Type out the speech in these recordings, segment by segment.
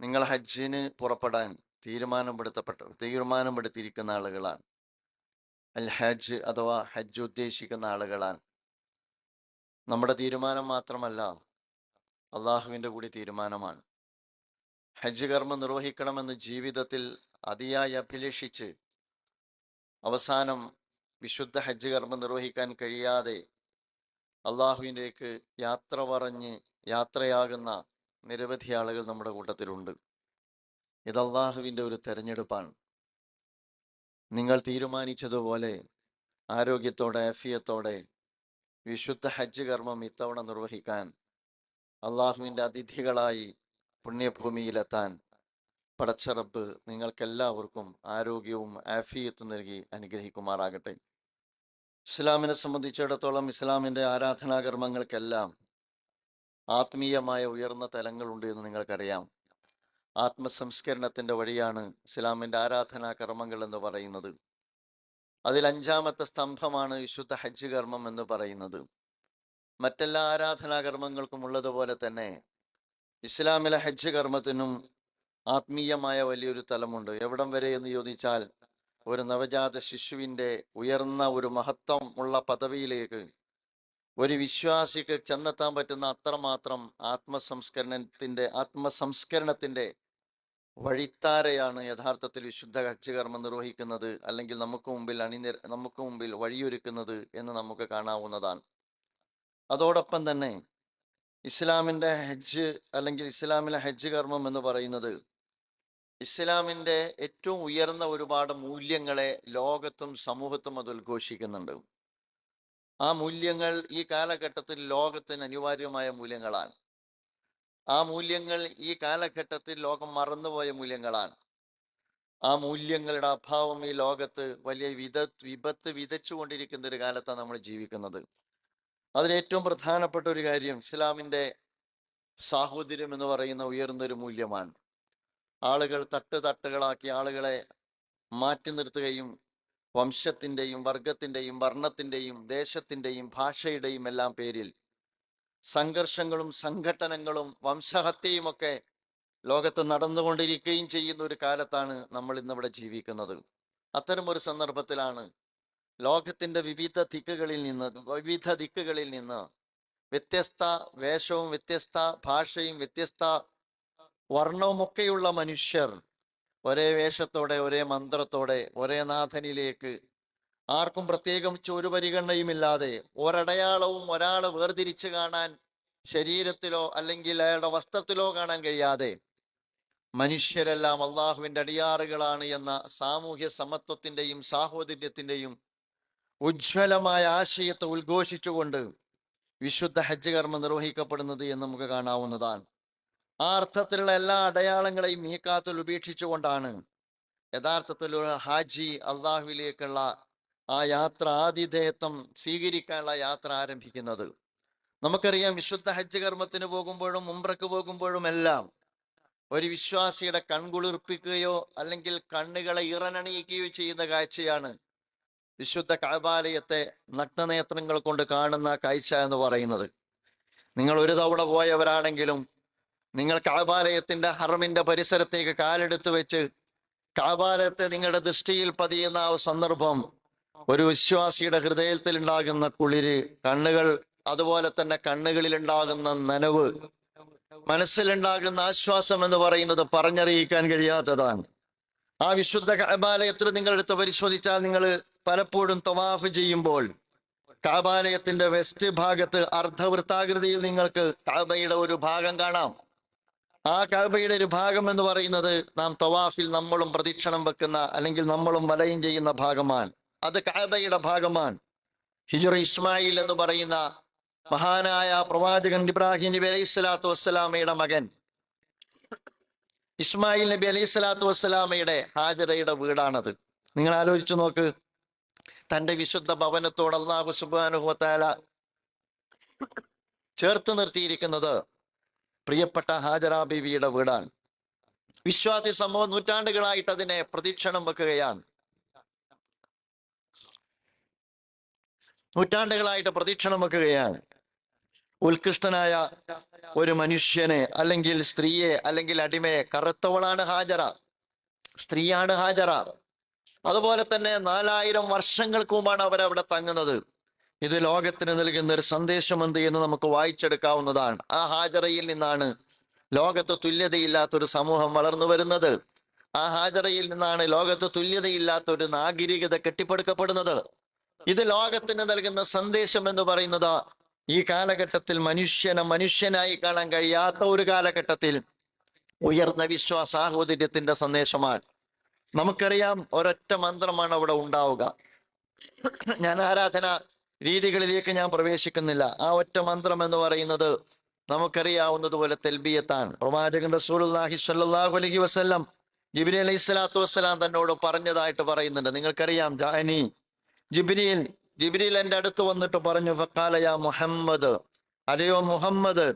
നിങ്ങൾ ഹജ്ജിന് പുറപ്പെടാൻ തീരുമാനമെടുത്തപ്പെട്ട തീരുമാനമെടുത്തിരിക്കുന്ന ആളുകളാണ്. അൽ ഹജ്ജ് അഥവാ ഹജ്ജ് ഉദ്ദേശിക്കുന്ന ആളുകളാണ്. നമ്മുടെ തീരുമാനം മാത്രമല്ല അള്ളാഹുവിന്റെ കൂടി തീരുമാനമാണ്. ഹജ്ജ് കർമ്മം നിർവഹിക്കണമെന്ന് ജീവിതത്തിൽ അതിയായി അഭിലഷിച്ച് അവസാനം വിശുദ്ധ ഹജ്ജ് കർമ്മം നിർവഹിക്കാൻ കഴിയാതെ അള്ളാഹുവിന്റെക്ക് യാത്ര പറഞ്ഞ് യാത്രയാകുന്ന നിരവധി ആളുകൾ നമ്മുടെ കൂട്ടത്തിലുണ്ട്. ഇത് അള്ളാഹുവിന്റെ ഒരു തെരഞ്ഞെടുപ്പാണ്. നിങ്ങൾ തീരുമാനിച്ചതുപോലെ ആരോഗ്യത്തോടെ അഫിയത്തോടെ വിശുദ്ധ ഹജ്ജ് കർമ്മം ഇത്തവണ നിർവഹിക്കാൻ അള്ളാഹുവിന്റെ അതിഥികളായി പുണ്യഭൂമിയിലെത്താൻ പടച്ചറബ് നിങ്ങൾക്കെല്ലാവർക്കും ആരോഗ്യവും ആഫിയത്തും നൽകി അനുഗ്രഹിക്കുമാറാകട്ടെ. ഇസ്ലാമിനെ സംബന്ധിച്ചിടത്തോളം ഇസ്ലാമിന്റെ ആരാധനാകർമ്മങ്ങൾക്കെല്ലാം ആത്മീയമായ ഉയർന്ന തലങ്ങളുണ്ട് എന്ന് നിങ്ങൾക്കറിയാം. ആത്മസംസ്കരണത്തിന്റെ വഴിയാണ് ഇസ്ലാമിന്റെ ആരാധനാ കർമ്മങ്ങൾ എന്ന് പറയുന്നത്. അതിൽ അഞ്ചാമത്തെ സ്തംഭമാണ് വിശുദ്ധ ഹജ്ജ് കർമ്മം എന്ന് പറയുന്നത്. മറ്റെല്ലാ ആരാധനാ കർമ്മങ്ങൾക്കും ഉള്ളതുപോലെ തന്നെ ഇസ്ലാമിലെ ഹജ്ജ് കർമ്മത്തിനും ആത്മീയമായ വലിയൊരു തലമുണ്ട്. എവിടം വരെ എന്ന് ചോദിച്ചാൽ ഒരു നവജാത ശിശുവിന്റെ ഉയർന്ന ഒരു മഹത്വം ഉള്ള പദവിയിലേക്ക് ഒരു വിശ്വാസിക്ക് ചെന്നെത്താൻ പറ്റുന്ന അത്രമാത്രം ആത്മസംസ്കരണത്തിന്റെ ആത്മസംസ്കരണത്തിന്റെ വഴിത്താരയാണ് യഥാർത്ഥത്തിൽ വിശുദ്ധ കർമ്മം നിർവഹിക്കുന്നത് അല്ലെങ്കിൽ നമുക്ക് മുമ്പിൽ അണിനിര നമുക്ക് മുമ്പിൽ വഴിയൊരുക്കുന്നത് എന്ന് നമുക്ക് കാണാവുന്നതാണ്. അതോടൊപ്പം തന്നെ ഇസ്ലാമിന്റെ ഹജ്ജ് അല്ലെങ്കിൽ ഇസ്ലാമിലെ ഹജ്ജ് കർമ്മം എന്ന് പറയുന്നത് ഇസ്ലാമിന്റെ ഏറ്റവും ഉയർന്ന ഒരുപാട് മൂല്യങ്ങളെ ലോകത്തും സമൂഹത്തും അത് ഉദ്ഘോഷിക്കുന്നുണ്ട്. ആ മൂല്യങ്ങൾ ഈ കാലഘട്ടത്തിൽ ലോകത്തിന് അനിവാര്യമായ മൂല്യങ്ങളാണ്. ആ മൂല്യങ്ങൾ ഈ കാലഘട്ടത്തിൽ ലോകം മറന്നുപോയ മൂല്യങ്ങളാണ്. ആ മൂല്യങ്ങളുടെ അഭാവം ഈ ലോകത്ത് വലിയ വിധ വിപത്ത് വിതച്ചുകൊണ്ടിരിക്കുന്ന ഒരു കാലത്താണ് നമ്മൾ ജീവിക്കുന്നത്. അതിൽ ഏറ്റവും പ്രധാനപ്പെട്ട ഒരു കാര്യം ഇസ്ലാമിന്റെ സാഹോദര്യം എന്ന് പറയുന്ന ഉയർന്നൊരു മൂല്യമാണ്. ആളുകൾ തട്ട് തട്ടുകളാക്കി ആളുകളെ മാറ്റി നിർത്തുകയും വംശത്തിന്റെയും വർഗത്തിന്റെയും വർണത്തിന്റെയും ദേശത്തിന്റെയും ഭാഷയുടെയും എല്ലാം പേരിൽ സംഘർഷങ്ങളും സംഘട്ടനങ്ങളും വംശഹത്യയുമൊക്കെ ലോകത്ത് നടന്നുകൊണ്ടിരിക്കുകയും ചെയ്യുന്ന ഒരു കാലത്താണ് നമ്മൾ ഇന്നിവിടെ ജീവിക്കുന്നത്. അത്തരം ഒരു സന്ദർഭത്തിലാണ് ലോകത്തിന്റെ വിവിധ ദിക്കുകളിൽ നിന്ന് വിവിധ ദിക്കുകളിൽ നിന്ന് വ്യത്യസ്ത വേഷവും വ്യത്യസ്ത ഭാഷയും വ്യത്യസ്ത വർണവുമൊക്കെയുള്ള മനുഷ്യർ ഒരേ വേഷത്തോടെ ഒരേ മന്ത്രത്തോടെ ഒരേ നാഥനിലേക്ക്. ആർക്കും പ്രത്യേകിച്ച് ഒരു പരിഗണനയുമില്ലാതെ ഒരടയാളവും ഒരാളെ വേർതിരിച്ച് കാണാൻ ശരീരത്തിലോ അല്ലെങ്കിൽ അയാളുടെ വസ്ത്രത്തിലോ കാണാൻ കഴിയാതെ. മനുഷ്യരെല്ലാം അള്ളാഹുവിന്റെ അടിയാറുകളാണ് എന്ന സാമൂഹ്യ സമത്വത്തിന്റെയും സാഹോദര്യത്തിന്റെയും ഉജ്ജ്വലമായ ആശയത്തെ ഉദ്ഘോഷിച്ചുകൊണ്ട് വിശുദ്ധ ഹജ്ജ് കർമ്മം നിർവഹിക്കപ്പെടുന്നത് എന്ന് നമുക്ക് കാണാവുന്നതാണ്. ആ അർത്ഥത്തിലുള്ള എല്ലാ അടയാളങ്ങളെയും മീക്കാത്തിൽ ഉപേക്ഷിച്ചുകൊണ്ടാണ്. യഥാർത്ഥത്തിൽ ഒരു ഹാജി അള്ളാഹുവിലേക്കുള്ള ആ യാത്ര ആതിഥേയത്വം സ്വീകരിക്കാനുള്ള യാത്ര ആരംഭിക്കുന്നത്. നമുക്കറിയാം വിശുദ്ധ ഹജ്ജ് കർമ്മത്തിന് പോകുമ്പോഴും മുമ്പ്രക്ക് പോകുമ്പോഴും എല്ലാം ഒരു വിശ്വാസിയുടെ കൺകുളിർപ്പിക്കുകയോ അല്ലെങ്കിൽ കണ്ണുകളെ ഇറനണിയിക്കുകയോ ചെയ്യുന്ന കാഴ്ചയാണ് വിശുദ്ധ കാബാലയത്തെ നഗ്നനേത്രങ്ങൾ കൊണ്ട് കാണുന്ന കാഴ്ച എന്ന് പറയുന്നത്. നിങ്ങൾ ഒരു തവണ പോയവരാണെങ്കിലും നിങ്ങൾ കഴബാലയത്തിന്റെ ഹറമിന്റെ പരിസരത്തേക്ക് കാലെടുത്ത് വെച്ച് കാബാലയത്തെ നിങ്ങളുടെ ദൃഷ്ടിയിൽ പതിയുന്ന ആ സന്ദർഭം ഒരു വിശ്വാസിയുടെ ഹൃദയത്തിൽ ഉണ്ടാകുന്ന കുളിര് കണ്ണുകൾ അതുപോലെ തന്നെ കണ്ണുകളിൽ ഉണ്ടാകുന്ന നനവ് മനസ്സിലുണ്ടാകുന്ന ആശ്വാസം എന്ന് പറയുന്നത് പറഞ്ഞറിയിക്കാൻ കഴിയാത്തതാണ്. ആ വിശുദ്ധ കാബാലയത്തിൽ നിങ്ങളെടുത്ത് പരിശോധിച്ചാൽ നിങ്ങൾ പലപ്പോഴും തവാഫ് ചെയ്യുമ്പോൾ കാബാലയത്തിന്റെ വെസ്റ്റ് ഭാഗത്ത് അർദ്ധവൃത്താകൃതിയിൽ നിങ്ങൾക്ക് കാബയുടെ ഒരു ഭാഗം കാണാം. ആ കഅബയുടെ ഒരു ഭാഗം എന്ന് പറയുന്നത് നാം തവാഫിൽ നമ്മളും പ്രദക്ഷിണം വെക്കുന്ന അല്ലെങ്കിൽ നമ്മളും വലയം ചെയ്യുന്ന ഭാഗമാണ്. അത് കഅബയുടെ ഭാഗമാണ്. ഹിജുർ ഇസ്മായിൽ എന്ന് പറയുന്ന മഹാനായ പ്രവാചകൻ ഇബ്രാഹിം നബി അലൈഹി സ്വലാത്തു വസ്സലാമയുടെ മകൻ. ഇസ്മായിൽ നബി അലൈഹി സ്വലാത്തു വസ്സലാമയുടെ ഹാജിറയുടെ വീടാണത്. നിങ്ങൾ ആലോചിച്ചു നോക്ക്. തന്റെ വിശുദ്ധ ഭവനത്തോട് അള്ളാഹു സുബാനുഹത്താല ചേർത്ത് നിർത്തിയിരിക്കുന്നത് പ്രിയപ്പെട്ട ഹാജറ ബീവിയുടെ വീടാണ് വിശ്വാസി സമൂഹം നൂറ്റാണ്ടുകളായിട്ട് അതിനെ പ്രതീക്ഷണം വെക്കുകയാണ്. നൂറ്റാണ്ടുകളായിട്ട് പ്രതീക്ഷണം വെക്കുകയാണ്. ഉത്കൃഷ്ടനായ ഒരു മനുഷ്യനെ അല്ലെങ്കിൽ സ്ത്രീയെ അല്ലെങ്കിൽ അടിമയെ കറുത്തവളാണ് ഹാജറ സ്ത്രീയാണ് ഹാജറ. അതുപോലെ തന്നെ നാലായിരം വർഷങ്ങൾക്ക് മുമ്പാണ് അവരവിടെ തങ്ങുന്നത്. ഇത് ലോകത്തിന് നൽകുന്ന ഒരു സന്ദേശമെന്ത് എന്ന് നമുക്ക് വായിച്ചെടുക്കാവുന്നതാണ്. ആ ഹാജറയിൽ നിന്നാണ് ലോകത്ത് തുല്യതയില്ലാത്തൊരു സമൂഹം വളർന്നു വരുന്നത്. ആ ഹാജറയിൽ നിന്നാണ് ലോകത്ത് തുല്യതയില്ലാത്ത ഒരു നാഗരികത കെട്ടിപ്പടുക്കപ്പെടുന്നത്. ഇത് ലോകത്തിന് നൽകുന്ന സന്ദേശം എന്ന് പറയുന്നത് ഈ കാലഘട്ടത്തിൽ മനുഷ്യനെ മനുഷ്യനായി കാണാൻ കഴിയാത്ത ഒരു കാലഘട്ടത്തിൽ ഉയർന്ന വിശ്വാസ സാഹോദര്യത്തിന്റെ സന്ദേശമാണ്. നമുക്കറിയാം ഒരൊറ്റ മന്ത്രമാണ് അവിടെ ഉണ്ടാവുക. ഞാൻ ആരാധന രീതികളിലേക്ക് ഞാൻ പ്രവേശിക്കുന്നില്ല. ആ ഒറ്റ മന്ത്രം എന്ന് പറയുന്നത് നമുക്കറിയാവുന്നതുപോലെ തെൽബിയത്താണ്. പ്രവാചകൻ റസൂലുള്ളാഹി സ്വല്ലല്ലാഹു അലൈഹി വസല്ലം ജിബ്രീൽ അലൈഹി സ്വലാത്തു വസ്സലാം തന്നോട് പറഞ്ഞതായിട്ട് പറയുന്നുണ്ട്. നിങ്ങൾക്കറിയാം ജാനി ജിബ്രീൽ ജിബ്രീൽ എന്റെ അടുത്ത് വന്നിട്ട് പറഞ്ഞു ഫഖാല യാ മുഹമ്മദ് അലയോ മുഹമ്മദ്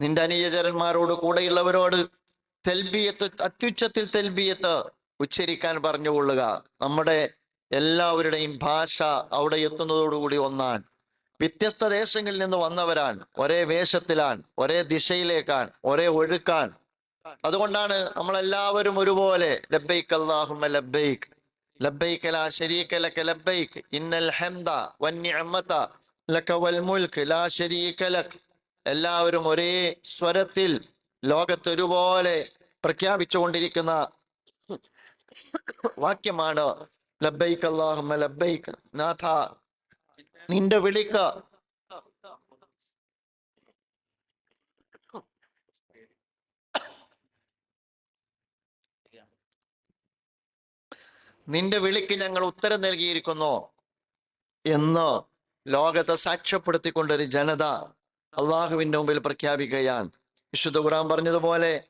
നിന്റെ അനിയചരന്മാരോട് കൂടെയുള്ളവരോട് തെൽബിയത്ത് അത്യുച്ചത്തിൽ തെൽബിയത്ത് ഉച്ചരിക്കാൻ പറഞ്ഞുകൊള്ളുക. നമ്മുടെ എല്ലാവരുടെയും ഭാഷ അവിടെ എത്തുന്നതോടുകൂടി ഒന്നാൻ വ്യത്യസ്ത ദേശങ്ങളിൽ നിന്ന് വന്നവരാണ്. ഒരേ വേഷത്തിലാണ് ഒരേ ദിശയിലേക്കാണ് ഒരേ ഒഴുക്കാൻ അതുകൊണ്ടാണ് നമ്മളെല്ലാവരും ഒരുപോലെ ലബൈക്ക് അല്ലാഹുമ്മ ലബൈക്ക് ലബൈക്ക് ലാ ശരീക്ക ലക ലബൈക്ക് ഇന്നൽ ഹംദ വന്നിഅമത ലക വൽ മുൽക്ക് ലാ ശരീക്ക ലക്. എല്ലാവരും ഒരേ സ്വരത്തിൽ ലോകത്ത് ഒരുപോലെ പ്രഖ്യാപിച്ചുകൊണ്ടിരിക്കുന്ന വാക്യമാണ് ലബൈക്ക് അല്ലാഹുമ്മ ലബൈക്ക് നാഥ നിന്റെ വിളിക്ക്. നിന്റെ വിളിക്ക് ഞങ്ങൾ ഉത്തരം നൽകിയിരിക്കുന്നു എന്ന് ലോകത്തെ സാക്ഷ്യപ്പെടുത്തിക്കൊണ്ടൊരു ജനത അള്ളാഹുവിന്റെ മുമ്പിൽ പ്രഖ്യാപിക്കുകയാണ്. വിശുദ്ധ ഖുറാൻ പറഞ്ഞതുപോലെ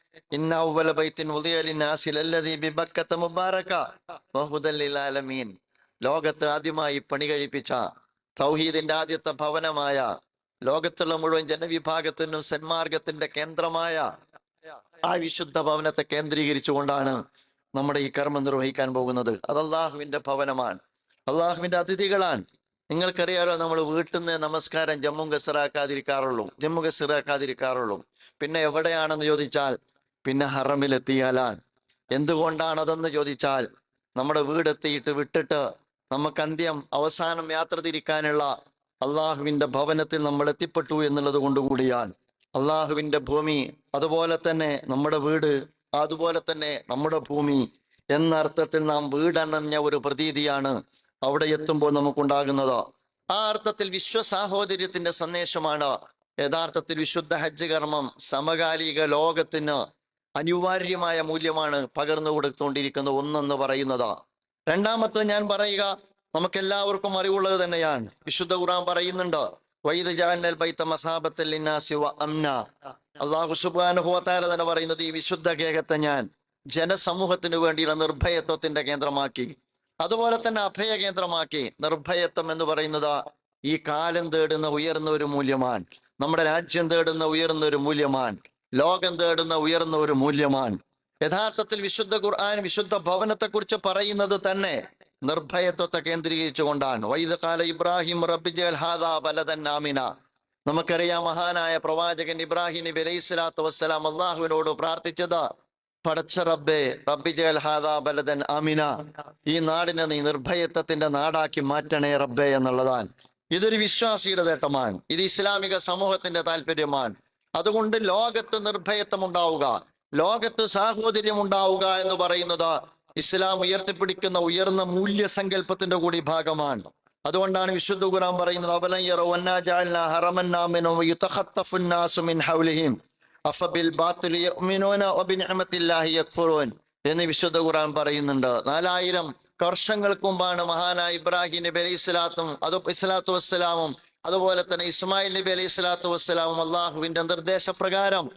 ലോകത്ത് ആദ്യമായി പണി കഴിപ്പിച്ച തൗഹീദിന്റെ ആദ്യത്തെ ഭവനമായ ലോകത്തുള്ള മുഴുവൻ ജനവിഭാഗത്തിനും സന്മാർഗത്തിന്റെ കേന്ദ്രമായ ആ വിശുദ്ധ ഭവനത്തെ കേന്ദ്രീകരിച്ചുകൊണ്ടാണ് നമ്മുടെ ഈ കർമ്മം നിർവഹിക്കാൻ പോകുന്നത്. അത് അള്ളാഹുവിന്റെ ഭവനമാണ്. അള്ളാഹുവിന്റെ അതിഥികളാണ്. നിങ്ങൾക്കറിയാലോ നമ്മൾ വീട്ടിൽ നിന്ന് നമസ്കാരം ജമ്മു ഗസറാക്കാതിരിക്കാറുള്ളൂ ജമ്മു ഗസറാക്കാതിരിക്കാറുള്ളൂ പിന്നെ എവിടെയാണെന്ന് ചോദിച്ചാൽ പിന്നെ ഹറമിലെത്തിയാലാണ് എന്തുകൊണ്ടാണതെന്ന് ചോദിച്ചാൽ നമ്മുടെ വീടെത്തിയിട്ട് വിട്ടിട്ട് നമുക്ക് അന്ത്യം അവസാനം യാത്ര തിരിക്കാനുള്ള അള്ളാഹുവിന്റെ ഭവനത്തിൽ നമ്മൾ എത്തിപ്പെട്ടു എന്നുള്ളത് കൊണ്ടുകൂടിയാണ് അള്ളാഹുവിന്റെ ഭൂമി അതുപോലെ തന്നെ നമ്മുടെ വീട് അതുപോലെ തന്നെ നമ്മുടെ ഭൂമി എന്ന അർത്ഥത്തിൽ നാം വീടണഞ്ഞ ഒരു പ്രതീതിയാണ് അവിടെ എത്തുമ്പോൾ നമുക്കുണ്ടാകുന്നത്. ആ അർത്ഥത്തിൽ വിശ്വസാഹോദര്യത്തിന്റെ സന്ദേശമാണ്. യഥാർത്ഥത്തിൽ വിശുദ്ധ ഹജ്ജ് കർമ്മം സമകാലിക ലോകത്തിന് അനിവാര്യമായ മൂല്യമാണ് പകർന്നു കൊടുത്തുകൊണ്ടിരിക്കുന്ന ഒന്നെന്ന് പറയുന്നത്. രണ്ടാമത്തെ ഞാൻ പറയുക നമുക്കെല്ലാവർക്കും അറിവുള്ളത് തന്നെയാണ്. വിശുദ്ധ ഖുറാൻ പറയുന്നുണ്ട് അള്ളാഹു സുബ്ഹാനഹു വതആല തന്നെ പറയുന്നത് ഈ വിശുദ്ധ കേകത്തെ ഞാൻ ജനസമൂഹത്തിന് വേണ്ടിയുള്ള നിർഭയത്വത്തിന്റെ കേന്ദ്രമാക്കി. അതുപോലെ തന്നെ അഭയ കേന്ദ്രമാക്കി നിർഭയത്വം എന്ന് പറയുന്നത് ഈ കാലം തേടുന്ന ഉയർന്ന ഒരു മൂല്യമാണ്. നമ്മുടെ രാജ്യം തേടുന്ന ഉയർന്ന ഒരു മൂല്യമാണ്. ലോകം തേടുന്ന ഉയർന്ന ഒരു മൂല്യമാണ്. യഥാർത്ഥത്തിൽ വിശുദ്ധ ഖുർആൻ വിശുദ്ധ ഭവനത്തെക്കുറിച്ച് പറയുന്നത് തന്നെ നിർഭയത്വത്തെ കേന്ദ്രീകരിച്ചുകൊണ്ടാണ്. വൈദ കാല ഇബ്രാഹിം റബ്ബി ഹാദാ ബലതൻ നാമിന നമുക്കറിയാം മഹാനായ പ്രവാചകൻ ഇബ്രാഹിം നബി അലൈഹി സ്വലാത്തു വസ്സലാം അള്ളാഹുവിനോട് പ്രാർത്ഥിച്ചത് പടച്ച റബ്ബേ റബ്ബിജൽ ഹാദാ ബലദൻ അമിന ഈ നാടിനെ നീ നിർഭയത്വത്തിന്റെ നാടാക്കി മാറ്റണേ റബ്ബേ എന്നുള്ളതാണ് ഇതൊരു വിശ്വാസിയുടെ നേട്ടമാണ്. ഇത് ഇസ്ലാമിക സമൂഹത്തിന്റെ താല്പര്യമാണ്. അതുകൊണ്ട് ലോകത്ത് നിർഭയത്വം ഉണ്ടാവുക ലോകത്ത് സാഹോദര്യം ഉണ്ടാവുക എന്ന് പറയുന്നത് ഇസ്ലാം ഉയർത്തിപ്പിടിക്കുന്ന ഉയർന്ന മൂല്യസങ്കല്പത്തിന്റെ കൂടി ഭാഗമാണ്. അതുകൊണ്ടാണ് വിശുദ്ധ ഖുർആൻ പറയുന്നത് അവലൻ അഫബിൽ എന്ന് വിശുദ്ധ ഖുറാൻ പറയുന്നുണ്ട്. നാലായിരം വർഷങ്ങൾക്ക് മുമ്പാണ് മഹാനായ ഇബ്രാഹിം നബി അലൈഹി സ്വലാത്തും അത് ഇസ്ലാത്തു വസ്സലാമും അതുപോലെ തന്നെ ഇസ്മായിൽ നബി അലൈഹി സ്വലാത്തു വസ്സലാമും അള്ളാഹുവിന്റെ നിർദ്ദേശപ്രകാരം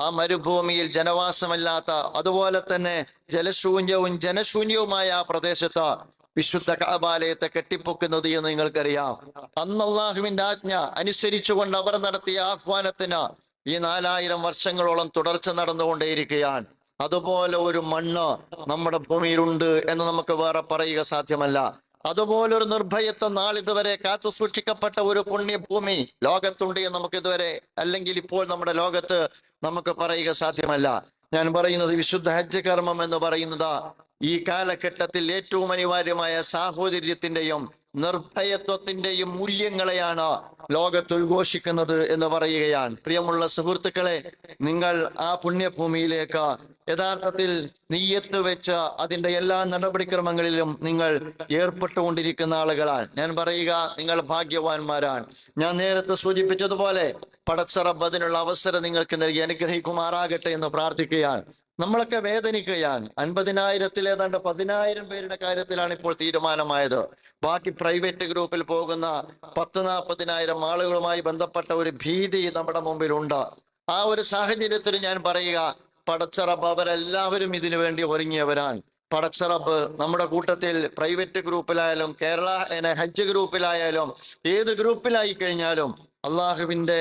ആ മരുഭൂമിയിൽ ജനവാസമല്ലാത്ത അതുപോലെ തന്നെ ജലശൂന്യവും ജനശൂന്യവുമായ ആ പ്രദേശത്ത് വിശുദ്ധ കാബാലയത്തെ കെട്ടിപ്പൊക്കുന്നത് എന്ന് നിങ്ങൾക്കറിയാം. അന്ന് അള്ളാഹുവിന്റെ ആജ്ഞ അനുസരിച്ചുകൊണ്ട് അവർ നടത്തിയ ആഹ്വാനത്തിന് ഈ നാലായിരം വർഷങ്ങളോളം തുടർച്ച നടന്നുകൊണ്ടേയിരിക്കുകയാണ്. അതുപോലെ ഒരു മണ്ണ് നമ്മുടെ ഭൂമിയിലുണ്ട് എന്ന് നമുക്ക് വേറെ പറയുക സാധ്യമല്ല. അതുപോലെ ഒരു നിർഭയത്വം നാളിതുവരെ കാത്തു സൂക്ഷിക്കപ്പെട്ട ഒരു പുണ്യഭൂമി ലോകത്തുണ്ട് എന്ന് നമുക്ക് ഇതുവരെ അല്ലെങ്കിൽ ഇപ്പോൾ നമ്മുടെ ലോകത്ത് നമുക്ക് പറയുക സാധ്യമല്ല. ഞാൻ പറയുന്നത് വിശുദ്ധ ഹജ്ജ് കർമ്മം എന്ന് പറയുന്നത്. ഈ കാലഘട്ടത്തിൽ ഏറ്റവും അനിവാര്യമായ സാഹോദര്യത്തിന്റെയും നിർഭയത്വത്തിന്റെയും മൂല്യങ്ങളെയാണ് ലോകത്ത് ഉദ്ഘോഷിക്കുന്നത് എന്ന് പറയുകയാണ്. പ്രിയമുള്ള സുഹൃത്തുക്കളെ നിങ്ങൾ ആ പുണ്യഭൂമിയിലേക്ക് യഥാർത്ഥത്തിൽ നെയ്യത്ത് വെച്ച് അതിന്റെ എല്ലാ നടപടിക്രമങ്ങളിലും നിങ്ങൾ ഏർപ്പെട്ടുകൊണ്ടിരിക്കുന്ന ആളുകളാണ്. ഞാൻ പറയുക നിങ്ങൾ ഭാഗ്യവാന്മാരാണ്. ഞാൻ നേരത്തെ സൂചിപ്പിച്ചതുപോലെ പടച്ചറബ് അതിനുള്ള അവസരം നിങ്ങൾക്ക് നൽകി അനുഗ്രഹിക്കുമാറാകട്ടെ എന്ന് പ്രാർത്ഥിക്കുകയാണ്. നമ്മളൊക്കെ വേദനിക്കുകയാണ്. അൻപതിനായിരത്തിൽ ഏതാണ്ട് പതിനായിരം പേരുടെ കാര്യത്തിലാണ് ഇപ്പോൾ തീരുമാനമായത്. ബാക്കി പ്രൈവറ്റ് ഗ്രൂപ്പിൽ പോകുന്ന പത്ത് നാൽപ്പതിനായിരം ആളുകളുമായി ബന്ധപ്പെട്ട ഒരു ഭീതി നമ്മുടെ മുമ്പിലുണ്ട്. ആ ഒരു സാഹചര്യത്തിൽ ഞാൻ പറയുക പടച്ചറബ് അവരെല്ലാവരും ഇതിനു വേണ്ടി ഒരുങ്ങിയവരാണ്. പടച്ചറബ് നമ്മുടെ കൂട്ടത്തിൽ പ്രൈവറ്റ് ഗ്രൂപ്പിലായാലും കേരള ഹജ്ജ് ഗ്രൂപ്പിലായാലും ഏത് ഗ്രൂപ്പിലായി കഴിഞ്ഞാലും അള്ളാഹുവിന്റെ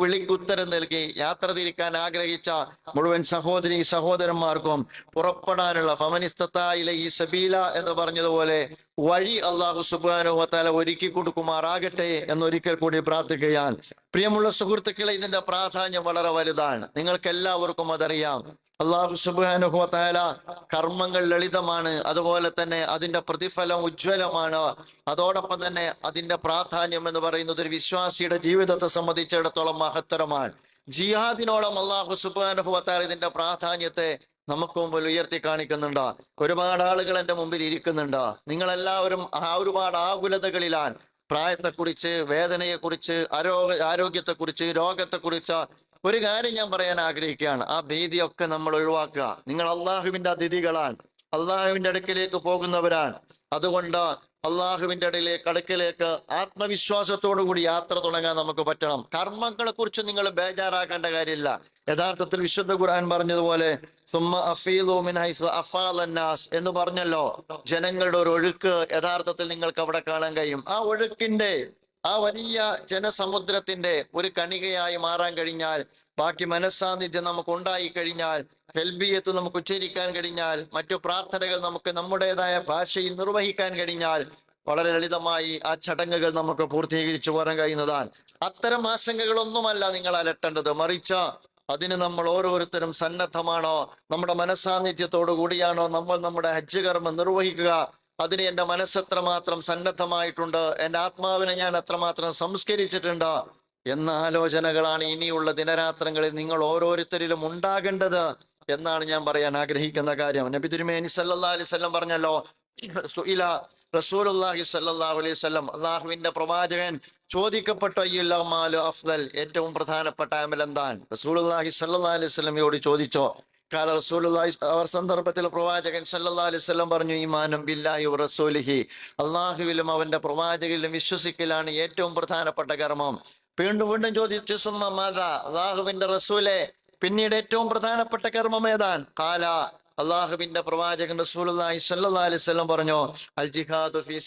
വിളിക്കുത്തരം വിളിക്ക് നൽകി. യാത്ര തിരിക്കാൻ ആഗ്രഹിച്ച മുഴുവൻ സഹോദരി സഹോദരന്മാർക്കും പുറപ്പെടാനുള്ള ഫമനിസ്തത്തായിലെ ഈ സബീല എന്ന് പറഞ്ഞതുപോലെ വഴി അള്ളാഹു സുബാനുഹത്താല ഒരുക്കി കൊടുക്കുമാറാകട്ടെ എന്നൊരിക്കൽ കൂടി പ്രാർത്ഥിക്കുകയാണ്. പ്രിയമുള്ള സുഹൃത്തുക്കളെ ഇതിന്റെ പ്രാധാന്യം വളരെ വലുതാണ്. നിങ്ങൾക്ക് എല്ലാവർക്കും അതറിയാം. അള്ളാഹു സുബാനുഹുല കർമ്മങ്ങൾ ലളിതമാണ് അതുപോലെ തന്നെ അതിന്റെ പ്രതിഫലം ഉജ്ജ്വലമാണ്. അതോടൊപ്പം തന്നെ അതിന്റെ പ്രാധാന്യം എന്ന് പറയുന്നത് ഒരു വിശ്വാസിയുടെ ജീവിതത്തെ സംബന്ധിച്ചിടത്തോളം മഹത്തരമാണ്. ജിഹാദിനോളം അള്ളാഹു സുബാനുഹുവത്താല ഇതിന്റെ പ്രാധാന്യത്തെ നമുക്ക് മുമ്പിൽ ഉയർത്തി കാണിക്കുന്നുണ്ട്. ഒരുപാട് ആളുകൾ എന്റെ മുമ്പിൽ ഇരിക്കുന്നുണ്ട്. നിങ്ങളെല്ലാവരും ആ ഒരുപാട് ആകുലതകളിലാണ്. പ്രായത്തെക്കുറിച്ച് വേദനയെക്കുറിച്ച് ആരോഗ്യ ആരോഗ്യത്തെക്കുറിച്ച് രോഗത്തെക്കുറിച്ച് ഒരു കാര്യം ഞാൻ പറയാൻ ആഗ്രഹിക്കുകയാണ്. ആ ഭീതിയൊക്കെ നമ്മൾ ഒഴിവാക്കുക. നിങ്ങൾ അള്ളാഹുവിന്റെ അതിഥികളാണ്. അള്ളാഹുവിന്റെ അടുക്കിലേക്ക് പോകുന്നവരാണ്. അതുകൊണ്ട് അള്ളാഹുവിന്റെ ഇടയിലേക്ക് അടുക്കിലേക്ക് ആത്മവിശ്വാസത്തോടു കൂടി യാത്ര തുടങ്ങാൻ നമുക്ക് പറ്റണം. കർമ്മങ്ങളെ കുറിച്ച് നിങ്ങൾ ബേജാറാക്കേണ്ട കാര്യമില്ല. യഥാർത്ഥത്തിൽ വിശുദ്ധ ഖുർആൻ പറഞ്ഞതുപോലെ എന്ന് പറഞ്ഞല്ലോ. ജനങ്ങളുടെ ഒരു ഒഴുക്ക് യഥാർത്ഥത്തിൽ നിങ്ങൾക്ക് അവിടെ കാണാൻ കഴിയും. ആ ഒഴുക്കിന്റെ ആ വലിയ ജനസമുദ്രത്തിന്റെ ഒരു കണികയായി മാറാൻ കഴിഞ്ഞാൽ ബാക്കി മനസ്സാന്നിധ്യം നമുക്ക് ഉണ്ടായി കഴിഞ്ഞാൽ ഹെൽബിയത്ത് നമുക്ക് ഉച്ചരിക്കാൻ കഴിഞ്ഞാൽ മറ്റു പ്രാർത്ഥനകൾ നമുക്ക് നമ്മുടേതായ ഭാഷയിൽ നിർവഹിക്കാൻ കഴിഞ്ഞാൽ വളരെ ലളിതമായി ആ ചടങ്ങുകൾ നമുക്ക് പൂർത്തീകരിച്ചു പോരാൻ കഴിയുന്നതാണ്. അത്തരം ആശങ്കകളൊന്നുമല്ല നിങ്ങൾ അലട്ടേണ്ടത്. മറിച്ച അതിന് നമ്മൾ ഓരോരുത്തരും സന്നദ്ധമാണോ നമ്മുടെ മനസ്സാന്നിധ്യത്തോടു കൂടിയാണോ നമ്മൾ നമ്മുടെ ഹജ്ജ് കർമ്മം നിർവഹിക്കുക അതിന് എന്റെ മനസ്സ് എത്രമാത്രം സന്നദ്ധമായിട്ടുണ്ട്. എന്റെ ആത്മാവിനെ ഞാൻ എത്രമാത്രം സംസ്കരിച്ചിട്ടുണ്ട്. എന്ന ആലോചനകളാണ് ഇനിയുള്ള ദിനരാത്രങ്ങളിൽ നിങ്ങൾ ഓരോരുത്തരിലും ഉണ്ടാകേണ്ടത് എന്നാണ് ഞാൻ പറയാൻ ആഗ്രഹിക്കുന്ന കാര്യം. നബി തിരുമേനി സല്ലാ അലൈഹി വസല്ലം പറഞ്ഞല്ലോ സുഇല റസൂലുള്ളാഹി സല്ലല്ലാഹു അലൈഹി വസല്ലം. അള്ളാഹുവിന്റെ പ്രവാചകൻ ചോദിക്കപ്പെട്ട അയ്യുല്ലമാലു അഫ്ദൽ ഏറ്റവും പ്രധാനപ്പെട്ട അമൽ എന്താണ് റസൂലുള്ളാഹി സല്ലാ അലൈഹി വസല്ലമയോട് ചോദിച്ചോ? കാല റസൂലുള്ളാഹി അവർ സന്ദർഭത്തിൽ പ്രവാചകൻ വസല്ലം പറഞ്ഞു ഈമാനം ബില്ലാഹി റസൂലിഹി. അള്ളാഹുവിലും അവന്റെ പ്രവാചകയിലും വിശ്വസിക്കലാണ് ഏറ്റവും പ്രധാനപ്പെട്ട കർമ്മം. വീണ്ടും വീണ്ടും ചോദിച്ചു സുമ മാത അള്ളാഹുവിന്റെ റസൂലെ പിന്നീട് ഏറ്റവും പ്രധാനപ്പെട്ട കർമ്മം ഏതാണ്? കാല അള്ളാഹുവിന്റെ പ്രവാചകൻ അലൈഹി വസല്ലം പറഞ്ഞു അൽ ജിഹാദ് ഫീ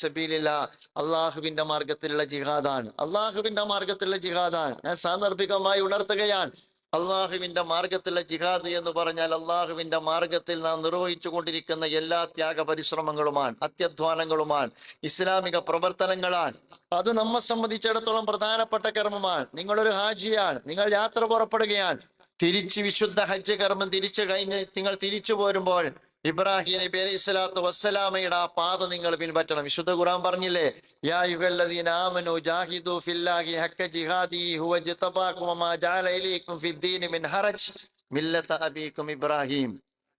അള്ളാഹുവിന്റെ മാർഗത്തിലുള്ള ജിഹാദാണ്. അള്ളാഹുവിന്റെ മാർഗത്തിലുള്ള ജിഹാദാണ്. ഞാൻ സാന്ദർഭികമായി ഉണർത്തുകയാണ്. അള്ളാഹുവിന്റെ മാർഗത്തിലെ ജിഹാദ് എന്ന് പറഞ്ഞാൽ അള്ളാഹുവിന്റെ മാർഗത്തിൽ നാം നിർവഹിച്ചു കൊണ്ടിരിക്കുന്ന എല്ലാ ത്യാഗ പരിശ്രമങ്ങളുമാണ് അത്യധ്വാനങ്ങളുമാണ് ഇസ്ലാമിക പ്രവർത്തനങ്ങളാണ്. അത് നമ്മെ സംബന്ധിച്ചിടത്തോളം പ്രധാനപ്പെട്ട കർമ്മമാണ്. നിങ്ങളൊരു ഹാജിയാണ് നിങ്ങൾ യാത്ര പുറപ്പെടുകയാണ്. തിരിച്ച് വിശുദ്ധ ഹജ്ജ് കർമ്മം തിരിച്ചു കഴിഞ്ഞ് നിങ്ങൾ തിരിച്ചു പോരുമ്പോൾ ഇബ്രാഹിം നബി അലൈഹി സ്വലാത്തു വസ്സലാമയുടെ ആ പാത നിങ്ങൾ പിൻപറ്റണം. വിശുദ്ധ ഖുർആൻ പറഞ്ഞില്ലേ? യാ യുഹല്ലദീന ആമനു ജാഹിദു ഫില്ലാഹി ഹക്ക ജിഹാദി ഹുവ ജതബാകും വമാ ജഅല ഇലൈക്കും ഫിദ്ദീനി മിൻ ഹറജ് മില്ലത അബീക്കും ഇബ്രാഹിം.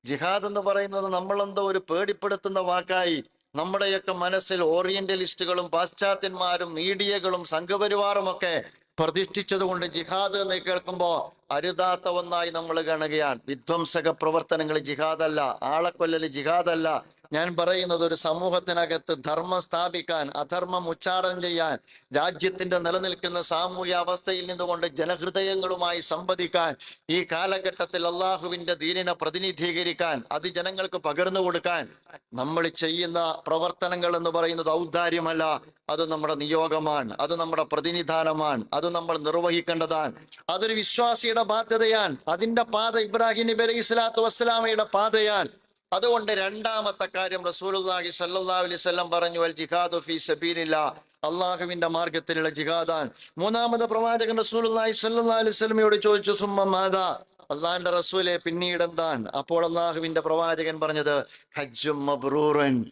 ജിഹാദ് എന്ന് പറയുന്നത് നമ്മളെന്തോ ഒരു പേടിപ്പെടുത്തുന്ന വാക്കായി നമ്മുടെയൊക്കെ മനസ്സിൽ ഓറിയന്റലിസ്റ്റുകളും പാശ്ചാത്യന്മാരും മീഡിയകളും സംഘപരിവാറും ഒക്കെ പ്രതിഷ്ഠിച്ചത് കൊണ്ട് ജിഹാദ് എന്ന് കേൾക്കുമ്പോ അരുതാത്ത ഒന്നായി നമ്മൾ കാണുകയാണ്. വിധ്വംസക പ്രവർത്തനങ്ങൾ ജിഹാദല്ല ജിഹാദ് ജിഹാദല്ല ഞാൻ പറയുന്നത് ഒരു സമൂഹത്തിനകത്ത് ധർമ്മം സ്ഥാപിക്കാൻ അധർമ്മം ഉച്ചാരണം ചെയ്യാൻ രാജ്യത്തിന്റെ നിലനിൽക്കുന്ന സാമൂഹ്യ അവസ്ഥയിൽ നിന്നുകൊണ്ട് ജനഹൃദയങ്ങളുമായി സംവദിക്കാൻ ഈ കാലഘട്ടത്തിൽ അള്ളാഹുവിന്റെ ദീനിനെ പ്രതിനിധീകരിക്കാൻ അത് ജനങ്ങൾക്ക് പകർന്നു കൊടുക്കാൻ നമ്മൾ ചെയ്യുന്ന പ്രവർത്തനങ്ങൾ എന്ന് പറയുന്നത് ഔദാര്യമല്ല. അത് നമ്മുടെ നിയോഗമാണ് അത് നമ്മുടെ പ്രതിനിധാനമാണ് അത് നമ്മൾ നിർവഹിക്കേണ്ടതാണ്. അതൊരു വിശ്വാസിയുടെ ബാധ്യതയാണ്. അതിന്റെ പാത ഇബ്രാഹിം നബി അലൈഹി സ്വലാത്തു വസ്സലാമയുടെ പാതയാണ്. അതുകൊണ്ട് രണ്ടാമത്തെ കാര്യം അലൈഹി വസല്ലം പറഞ്ഞു ജിഹാദു ഫി അള്ളാഹുവിന്റെ മാർഗത്തിലുള്ള ജിഹാദാൻ. മൂന്നാമത് പ്രവാചകൻ റസൂലുള്ളാഹി സ്വല്ലല്ലാഹു അലൈഹി വസല്ലമയോട് ചോദിച്ചു സുമ മാതാ അള്ളാഹിന്റെ റസൂലെ പിന്നീട് എന്താണ്? അപ്പോൾ അള്ളാഹുവിന്റെ പ്രവാചകൻ പറഞ്ഞത് ഹജ്ജും മബ്രൂറൻ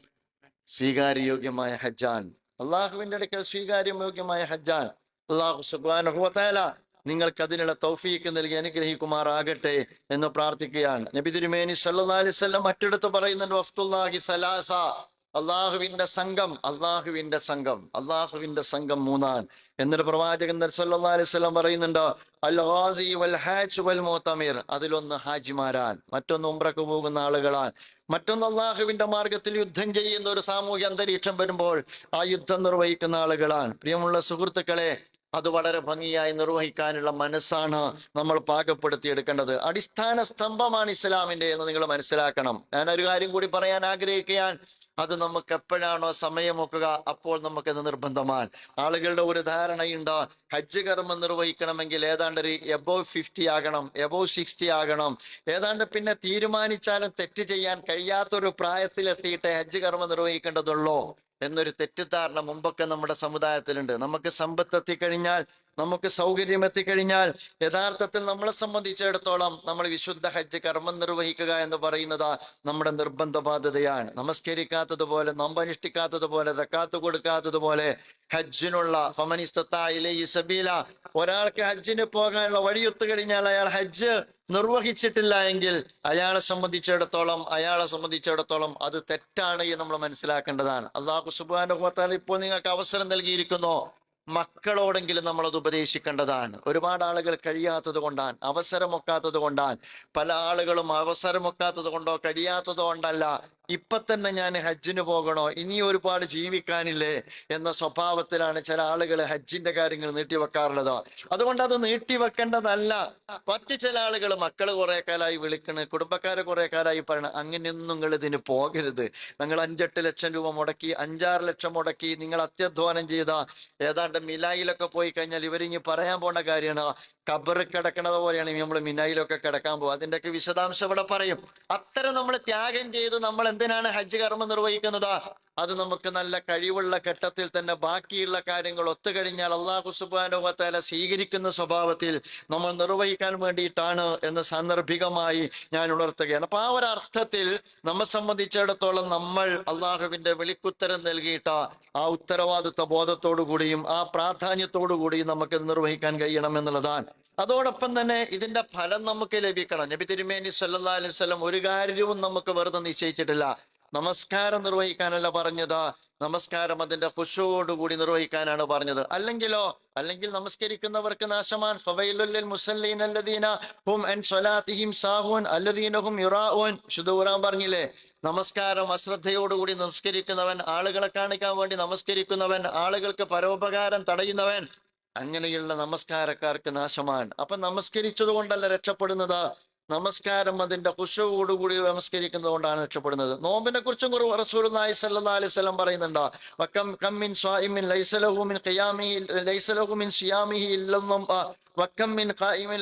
സ്വീകാര്യയോഗ്യമായ ഹജ്ജാൻ. അള്ളാഹുവിന്റെ അടുക്കൽ സ്വീകാര്യയോഗ്യമായ ഹജ്ജാൻ. അള്ളാഹു സുബ്ഹാനഹു വതആല നിങ്ങൾക്ക് അതിനുള്ള തൗഫീക്ക് നൽകി അനുഗ്രഹിക്കുമാറാകട്ടെ എന്ന് പ്രാർത്ഥിക്കുകയാണ്. നബി തിരുമേനി സല്ലല്ലാഹു അലൈഹി വസല്ലം മറ്റിടത്ത് പറയുന്നുണ്ട് വഫ്തുല്ലാഹി സലാസ. അള്ളാഹുവിന്റെ സംഘം അള്ളാഹുവിന്റെ സംഘം അള്ളാഹുവിന്റെ സംഘം മൂന്നാൻ. എന്നിട്ട് പ്രവാചകൻ വസല്ലം പറയുന്നുണ്ട് അൽ അതിലൊന്ന് ഹാജിമാരാൻ മറ്റൊന്ന് ഉംറക്ക് പോകുന്ന ആളുകളാൻ. മറ്റൊന്ന് അള്ളാഹുവിന്റെ മാർഗത്തിൽ യുദ്ധം ചെയ്യുന്ന ഒരു സാമൂഹ്യ അന്തരീക്ഷം വരുമ്പോൾ ആ യുദ്ധം നിർവഹിക്കുന്ന ആളുകളാണ് പ്രിയമുള്ള സുഹൃത്തുക്കളെ അത് വളരെ ഭംഗിയായി നിർവഹിക്കാനുള്ള മനസ്സാണ് നമ്മൾ പാകപ്പെടുത്തിയെടുക്കേണ്ടത്. അടിസ്ഥാന സ്തംഭമാണ് ഇസ്ലാമിന്റെ എന്ന് നിങ്ങൾ മനസ്സിലാക്കണം. ഞാൻ ഒരു കാര്യം കൂടി പറയാൻ ആഗ്രഹിക്കുകയാണ്. അത് നമുക്ക് എപ്പോഴാണോ സമയമൊക്കുക അപ്പോൾ നമുക്കത് നിർബന്ധമാണ്. ആളുകളുടെ ഒരു ധാരണയുണ്ട് ഹജ്ജ് കർമ്മം നിർവഹിക്കണമെങ്കിൽ ഏതാണ്ട് ഒരു എബോവ് ഫിഫ്റ്റി ആകണം എബോവ് സിക്സ്റ്റി ആകണം. ഏതാണ്ട് പിന്നെ തീരുമാനിച്ചാലും തെറ്റ് ചെയ്യാൻ കഴിയാത്തൊരു പ്രായത്തിലെത്തിയിട്ട് ഹജ്ജ് കർമ്മം നിർവഹിക്കേണ്ടതുള്ളൂ. എന്നൊരു തെറ്റിദ്ധാരണ മുമ്പൊക്കെ നമ്മുടെ സമുദായത്തിലുണ്ട്. നമുക്ക് സമ്പത്ത് എത്തിക്കഴിഞ്ഞാൽ നമുക്ക് സൗകര്യം എത്തിക്കഴിഞ്ഞാൽ യഥാർത്ഥത്തിൽ നമ്മളെ സംബന്ധിച്ചിടത്തോളം നമ്മൾ വിശുദ്ധ ഹജ്ജ് കർമ്മം നിർവഹിക്കുക എന്ന് പറയുന്നത് നമ്മുടെ നിർബന്ധ ബാധ്യതയാണ് നമസ്കരിക്കാത്തതുപോലെ നോമ്പനുഷ്ഠിക്കാത്തതുപോലെ തക്കാത്ത് കൊടുക്കാത്തതുപോലെ ഹജ്ജിനുള്ള ഫമനിസ്തത്തായിലെ സബീല ഒരാൾക്ക് ഹജ്ജിന് പോകാനുള്ള വഴിയൊത്തു കഴിഞ്ഞാൽ അയാൾ ഹജ്ജ് നിർവഹിച്ചിട്ടില്ല എങ്കിൽ അയാളെ സംബന്ധിച്ചിടത്തോളം അയാളെ സംബന്ധിച്ചിടത്തോളം അത് തെറ്റാണ് എന്ന് നമ്മൾ മനസ്സിലാക്കേണ്ടതാണ്. അള്ളാഹു സുബാനുഹത്താൽ ഇപ്പോൾ നിങ്ങൾക്ക് അവസരം നൽകിയിരിക്കുന്നു. മക്കളോടെങ്കിലും നമ്മളത് ഉപദേശിക്കേണ്ടതാണ്. ഒരുപാട് ആളുകൾ കഴിയാത്തത് കൊണ്ടാണ് അവസരമൊക്കാത്തത് കൊണ്ടാണ് പല ആളുകളും അവസരമൊക്കാത്തത് കൊണ്ടോ കഴിയാത്തത് കൊണ്ടല്ല ഇപ്പൊ തന്നെ ഞാൻ ഹജ്ജിന് പോകണോ? ഇനി ഒരുപാട് ജീവിക്കാനില്ലേ എന്ന സ്വഭാവത്തിലാണ് ചില ആളുകൾ ഹജ്ജിന്റെ കാര്യങ്ങൾ നീട്ടിവെക്കാറുള്ളത്. അതുകൊണ്ട് അത് നീട്ടിവെക്കേണ്ടതല്ല. മറ്റു ചില ആളുകൾ മക്കൾ കുറെ കാലമായി വിളിക്കണ് കുടുംബക്കാരെ കുറെ കാലമായി പറയണ അങ്ങനെയൊന്നും നിങ്ങൾ ഇതിന് പോകരുത്. നിങ്ങൾ അഞ്ചെട്ട് ലക്ഷം രൂപ മുടക്കി അഞ്ചാറ് ലക്ഷം മുടക്കി നിങ്ങൾ അത്യധ്വാനം ചെയ്ത ഏതാണ്ട് മിലായിലൊക്കെ പോയി കഴിഞ്ഞാൽ ഇവരിഞ്ഞ് പറയാൻ പോണ കാര്യമാണ്? കബറ് കിടക്കണത് പോലെയാണ് നമ്മൾ മിനായിലൊക്കെ കിടക്കാൻ പോകുക ഒക്കെ വിശദാംശം ഇവിടെ പറയും. അത്തരം നമ്മൾ ത്യാഗം ചെയ്ത് നമ്മൾ എന്തിനാണ് ഹജ്ജ് കർമ്മം നിർവഹിക്കുന്നത്? അത് നമുക്ക് നല്ല കഴിവുള്ള ഘട്ടത്തിൽ തന്നെ ബാക്കിയുള്ള കാര്യങ്ങൾ ഒത്തുകഴിഞ്ഞാൽ അള്ളാഹു സുബാനുവത്താല സ്വീകരിക്കുന്ന സ്വഭാവത്തിൽ നമ്മൾ നിർവഹിക്കാൻ വേണ്ടിയിട്ടാണ് എന്ന് സാന്ദർഭികമായി ഞാൻ ഉണർത്തുകയാണ്. അപ്പൊ ആ ഒരു അർത്ഥത്തിൽ നമ്മെ സംബന്ധിച്ചിടത്തോളം നമ്മൾ അള്ളാഹുവിന്റെ വിളിക്കുത്തരം നൽകിയിട്ട ആ ഉത്തരവാദിത്വ ബോധത്തോടു കൂടിയും ആ പ്രാധാന്യത്തോടു കൂടിയും നമുക്ക് നിർവഹിക്കാൻ കഴിയണം എന്നുള്ളതാണ്. അതോടൊപ്പം തന്നെ ഇതിന്റെ ഫലം നമുക്ക് ലഭിക്കണം. നബി തിരുമേനി സല്ലാ അലൈഹി സ്വലം ഒരു കാര്യവും നമുക്ക് വെറുതെ നിശ്ചയിച്ചിട്ടില്ല. നമസ്കാരം നിർവഹിക്കാനല്ല പറഞ്ഞത്. നമസ്കാരം അതിന്റെ കുശുവോടുകൂടി നിർവഹിക്കാനാണ് പറഞ്ഞത്. അല്ലെങ്കിലോ അല്ലെങ്കിൽ നമസ്കരിക്കുന്നവർക്ക് നാശമാൻ. ഫവൈലുല്ലിൽ മുസല്ലീൻ അല്ലദീന ഹും സ്വലാത്തിഹിം സാഹുൻ അല്ലദീന ഹും യുറാഊൻ. ശുദ്ധ പറഞ്ഞില്ലേ? നമസ്കാരം അശ്രദ്ധയോടുകൂടി നമസ്കരിക്കുന്നവൻ ആളുകളെ കാണിക്കാൻ വേണ്ടി നമസ്കരിക്കുന്നവൻ ആളുകൾക്ക് പരോപകാരം തടയുന്നവൻ. അങ്ങനെയുള്ള നമസ്കാരക്കാർക്ക് നാശമാൻ. അപ്പൊ നമസ്കരിച്ചത് കൊണ്ടല്ല രക്ഷപ്പെടുന്നത്. നമസ്കാരം. അതിന്റെ കുശവോടുകൂടി നമസ്കരിക്കുന്നത് കൊണ്ടാണ് രക്ഷപ്പെടുന്നത്. നോമ്പിനെ കുറിച്ചും കുറവ് അലൈഹി വസല്ലം പറയുന്നുണ്ട്? വക്കം സ്വായിമിൻ വക്കം മിൻ ഖായിമിൻ